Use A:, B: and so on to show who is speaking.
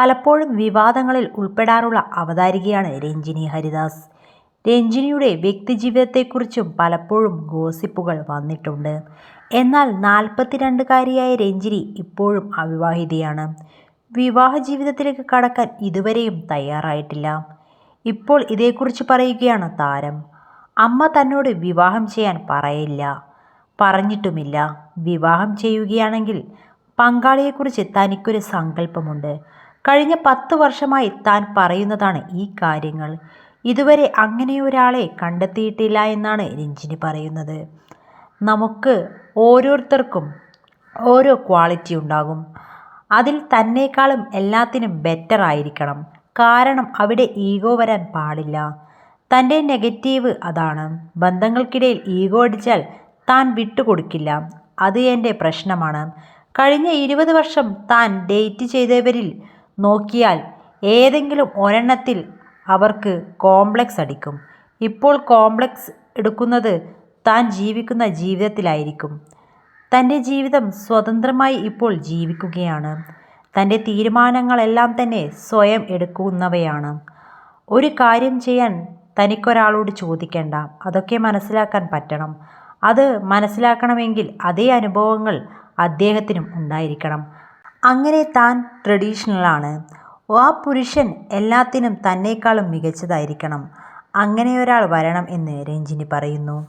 A: പലപ്പോഴും വിവാദങ്ങളിൽ ഉൾപ്പെടാറുള്ള അവതാരികയാണ് രഞ്ജിനി ഹരിദാസ്. രഞ്ജിനിയുടെ വ്യക്തിജീവിതത്തെക്കുറിച്ചും പലപ്പോഴും ഗോസിപ്പുകൾ വന്നിട്ടുണ്ട്. എന്നാൽ നാൽപ്പത്തിരണ്ടുകാരിയായ രഞ്ജിനി ഇപ്പോഴും അവിവാഹിതയാണ്. വിവാഹ ജീവിതത്തിലേക്ക് കടക്കാൻ ഇതുവരെയും തയ്യാറായിട്ടില്ല. ഇപ്പോൾ ഇതേക്കുറിച്ച് പറയുകയാണ് താരം. അമ്മ തന്നോട് വിവാഹം ചെയ്യാൻ പറയില്ല. പറഞ്ഞിട്ടുമില്ല. വിവാഹം ചെയ്യുകയാണെങ്കിൽ പങ്കാളിയെക്കുറിച്ച് തനിക്കൊരു സങ്കല്പമുണ്ട്. കഴിഞ്ഞ പത്ത് വർഷമായി താൻ പറയുന്നതാണ് ഈ കാര്യങ്ങൾ. ഇതുവരെ അങ്ങനെയൊരാളെ കണ്ടെത്തിയിട്ടില്ല എന്നാണ് രഞ്ജിനി പറയുന്നത്. നമുക്ക് ഓരോരുത്തർക്കും ഓരോ ക്വാളിറ്റി ഉണ്ടാകും. അതിൽ തന്നേക്കാളും എല്ലാത്തിനും ബെറ്റർ ആയിരിക്കണം. കാരണം അവിടെ ഈഗോ വരാൻ പാടില്ല. തന്റെ നെഗറ്റീവ് അതാണ്. ബന്ധങ്ങൾക്കിടയിൽ ഈഗോ അടിച്ചാൽ താൻ വിട്ടുകൊടുക്കില്ല. അത് എന്റെ പ്രശ്നമാണ്. കഴിഞ്ഞ ഇരുപത് വർഷം താൻ ഡേറ്റ് ചെയ്തവരിൽ നോക്കിയാൽ ഏതെങ്കിലും ഒരെണ്ണത്തിൽ അവർക്ക് കോംപ്ലക്സ് അടിക്കും. ഇപ്പോൾ കോംപ്ലക്സ് എടുക്കുന്നത് താൻ ജീവിക്കുന്ന ജീവിതത്തിലായിരിക്കും. തന്റെ ജീവിതം സ്വതന്ത്രമായി ഇപ്പോൾ ജീവിക്കുകയാണ്. തന്റെ തീരുമാനങ്ങളെല്ലാം തന്നെ സ്വയം എടുക്കുന്നവയാണ്. ഒരു കാര്യം ചെയ്യാൻ തനിക്കൊരാളോട് ചോദിക്കേണ്ട. അതൊക്കെ മനസ്സിലാക്കാൻ പറ്റണം. അത് മനസ്സിലാക്കണമെങ്കിൽ അതേ അനുഭവങ്ങൾ അദ്ദേഹത്തിനും ഉണ്ടായിരിക്കണം. അങ്ങനെ താൻ ട്രഡീഷണലാണ് ആ പുരുഷൻ എല്ലാത്തിനും തന്നേക്കാളും മികച്ചതായിരിക്കണം. അങ്ങനെയൊരാൾ വരണം എന്ന് രഞ്ജിനി പറയുന്നു.